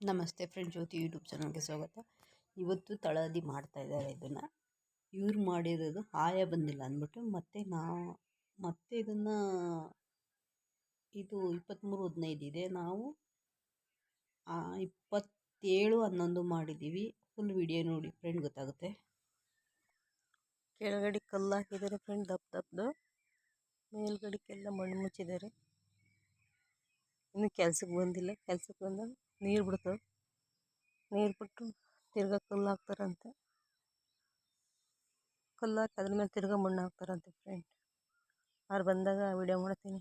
ನಮಸ್ತೆ ಫ್ರೆಂಡ್ ಜ್ಯೋತಿ ಯೂಟ್ಯೂಬ್ ಚಾನಲ್ಗೆ ಸ್ವಾಗತ. ಇವತ್ತು ತಳದಿ ಮಾಡ್ತಾ ಇದ್ದಾರೆ ಇದನ್ನು. ಇವ್ರು ಮಾಡಿರೋದು ಆಯ ಬಂದಿಲ್ಲ ಅಂದ್ಬಿಟ್ಟು ಮತ್ತೆ ನಾ, ಮತ್ತೆ ಇದನ್ನು ಇದು ಇಪ್ಪತ್ತ್ಮೂರು ಹದಿನೈದು ಇದೆ. ನಾವು ಇಪ್ಪತ್ತೇಳು ಹನ್ನೊಂದು ಮಾಡಿದ್ದೀವಿ. ಫುಲ್ ವಿಡಿಯೋ ನೋಡಿ ಫ್ರೆಂಡ್ ಗೊತ್ತಾಗುತ್ತೆ. ಕೆಳಗಡೆ ಕಲ್ಲು ಹಾಕಿದ್ದಾರೆ ಫ್ರೆಂಡ್ ದಪ್ಪ ದಪ್ಪದು ಮೇಲ್ಗಡೆಗೆಲ್ಲ ಮಣ್ಣು ಮುಚ್ಚಿದ್ದಾರೆ. ಇನ್ನು ಕೆಲ್ಸಕ್ಕೆ ಬಂದಿಲ್ಲ. ಕೆಲ್ಸಕ್ಕೆ ಬಂದಾಗ ನೀರು ಬಿಡ್ತವೆ ನೀರು ಬಿಟ್ಟು ತಿರ್ಗಾ ಕಲ್ಲು ಹಾಕ್ತಾರಂತೆ. ಕಲ್ಲು ಹಾಕಿ ಅದ್ರ ಮೇಲೆ ತಿರ್ಗಾ ಮಣ್ಣು ಹಾಕ್ತಾರಂತೆ ಫ್ರೆಂಡ್ ಅವ್ರು ಬಂದಾಗ ವಿಡಿಯೋ ಮಾಡ್ತೀನಿ.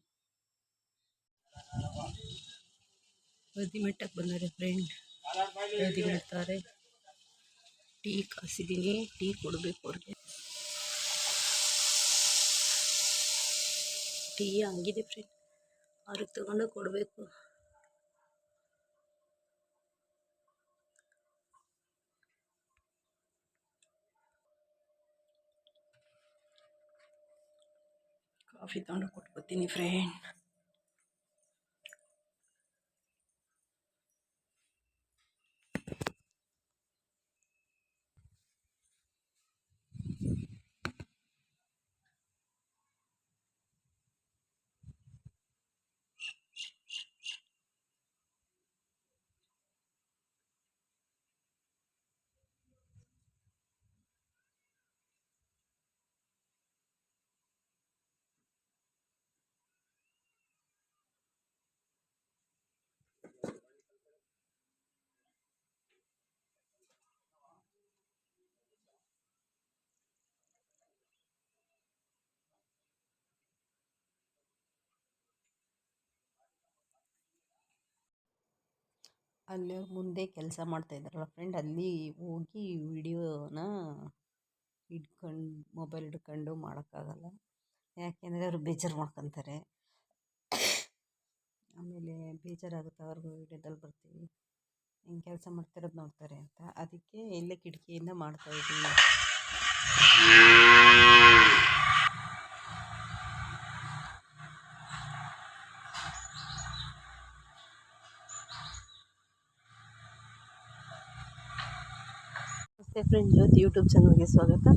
ಬದಿ ಮೆಟ್ಟಕ್ಕೆ ಬಂದಾರೆ ಫ್ರೆಂಡ್ ಬದಿ ಮಾಡ್ತಾರೆ. ಟೀ ಕಾಸಿದ್ದೀನಿ ಟೀ ಕೊಡಬೇಕು ಅವ್ರಿಗೆ. ಟೀ ಹಂಗಿದೆ ಫ್ರೆಂಡ್ ಅವ್ರಿಗೆ ತಗೊಂಡು ಕೊಡಬೇಕು ಕಾಫಿ ತಗೊಂಡು ಕೊಟ್ಕೊತೀನಿ ಫ್ರೆಂಡ್ ಅಲ್ಲೇ ಮುಂದೆ ಕೆಲಸ ಮಾಡ್ತಾಯಿದ್ದಾರಲ್ಲ ಫ್ರೆಂಡ್ ಅಲ್ಲಿ ಹೋಗಿ ವಿಡಿಯೋನ ಹಿಡ್ಕೊಂಡು ಮೊಬೈಲ್ ಹಿಡ್ಕೊಂಡು ಮಾಡೋಕ್ಕಾಗಲ್ಲ. ಯಾಕೆಂದರೆ ಅವರು ಬೇಜಾರು ಮಾಡ್ಕೊತಾರೆ. ಆಮೇಲೆ ಬೇಜಾರಾಗುತ್ತೆ, ಅವ್ರಿಗೂ ವಿಡಿಯೋದಲ್ಲಿ ಬರ್ತೀವಿ. ಹಿಂಗೆ ಕೆಲಸ ಮಾಡ್ತಿರೋದು ನೋಡ್ತಾರೆ ಅಂತ. ಅದಕ್ಕೆ ಇಲ್ಲೇ ಕಿಟಕಿಯಿಂದ ಮಾಡ್ತಾಯಿದ್ದೀನಿ ನಮಸ್ತೆ ಫ್ರೆಂಡ್ ಜ್ಯೋತಿ ಯೂಟ್ಯೂಬ್ ಚಾನಲ್ಗೆ ಸ್ವಾಗತ.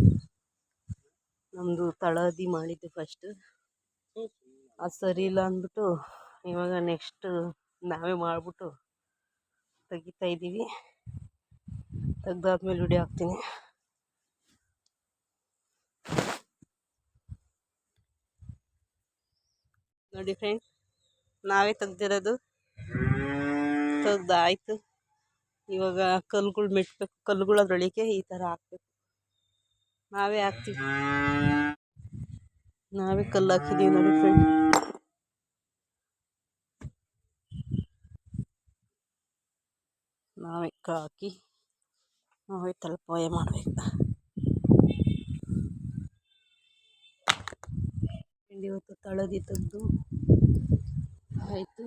ನಮ್ಮದು ತಳದಿ ಮಾಡಿದ್ದು ಫಸ್ಟ್ ಅದು ಸರಿ ಇಲ್ಲ ಅಂದ್ಬಿಟ್ಟು ಇವಾಗ ನೆಕ್ಸ್ಟ್ ನಾವೇ ಮಾಡಿಬಿಟ್ಟು ತೆಗಿತಾ ಇದ್ದೀವಿ. ತೆಗ್ದಾದ್ಮೇಲೆ ವಿಡಿಯೋ ಹಾಕ್ತೀನಿ. ನೋಡಿ ಫ್ರೆಂಡ್ ನಾವೇ ತೆಗ್ದಿರೋದು. ತೆಗ್ದಾಯ್ತು. ಇವಾಗ ಕಲ್ಲುಗಳು ಮೆಟ್ಬೇಕು, ಕಲ್ಲುಗಳು ಅದ್ರೊಳಗೆ ಈ ಥರ ಹಾಕ್ಬೇಕು. ನಾವೇ ಹಾಕ್ತೀವಿ. ನಾವೇ ಕಲ್ಲು ಹಾಕಿದ್ದೀವಿ ನೋಡಿ ಫ್ರೆಂಡ್ ನಾವೇ ಹಾಕಿ ನಾವೇ ತಲುಪಾಯ ಮಾಡಬೇಕು. ಇವತ್ತು ತಳದಿ ತೆಗೆದು ಆಯಿತು.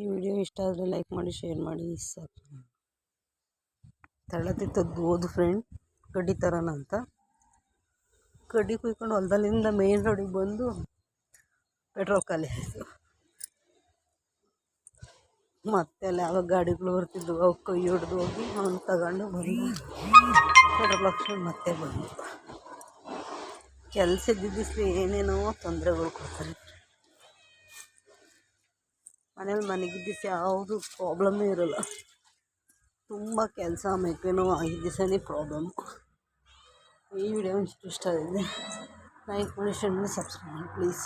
ಈ ವಿಡಿಯೋ ಇಷ್ಟ ಆದರೆ ಲೈಕ್ ಮಾಡಿ ಶೇರ್ ಮಾಡಿ ಸಾಕು ತಳದಿ ತೆಗ್ದು ಓದು ಫ್ರೆಂಡ್ ಕಡ್ಡಿ ತರೋಣ ಅಂತ. ಕಡ್ಡಿ ಕುಯ್ಕೊಂಡು ಹೊಲದಲ್ಲಿಂದ ಮೇನ್ ರೋಡಿಗೆ ಬಂದು ಪೆಟ್ರೋಲ್ ಖಾಲಿ ಆಯಿತು. ಮತ್ತೆ ಅಲ್ಲಿ ಯಾವಾಗ ಗಾಡಿಗಳು ಬರ್ತಿದ್ವು, ಅವು ಕೈ ಹಿಡ್ದು ಹೋಗಿ ಅವನು ತಗೊಂಡು ಬಂದು ಪೆಟ್ರೋಲ್ ಹಾಕ್ಸ್ಕೊಂಡು ಮತ್ತೆ ಬಂದು ಕೆಲಸ ಇದ್ದಿದ್ದು ಏನೇನೋ ತೊಂದರೆಗಳು ಕೊಡ್ತಾರೆ. ಮನೇಲಿ ಮನೆಗಿದ್ದ ದಿವಸ ಯಾವುದು ಪ್ರಾಬ್ಲಮ್ಮೇ ಇರೋಲ್ಲ. ತುಂಬ ಕೆಲಸ ಮೆಕ್ಕೆನೋ ಆಗಿದ್ದ ದಿವಸನೇ ಪ್ರಾಬ್ಲಮ್ಮು ಈ ವಿಡಿಯೋ ಇಷ್ಟು ಇಷ್ಟ ಆಗಿದೆ. ಲೈಕ್ ಮಾಡಿ ಶೇರ್ ಮಾಡಿ ಸಬ್ಸ್ಕ್ರೈಬ್ ಮಾಡಿ ಪ್ಲೀಸ್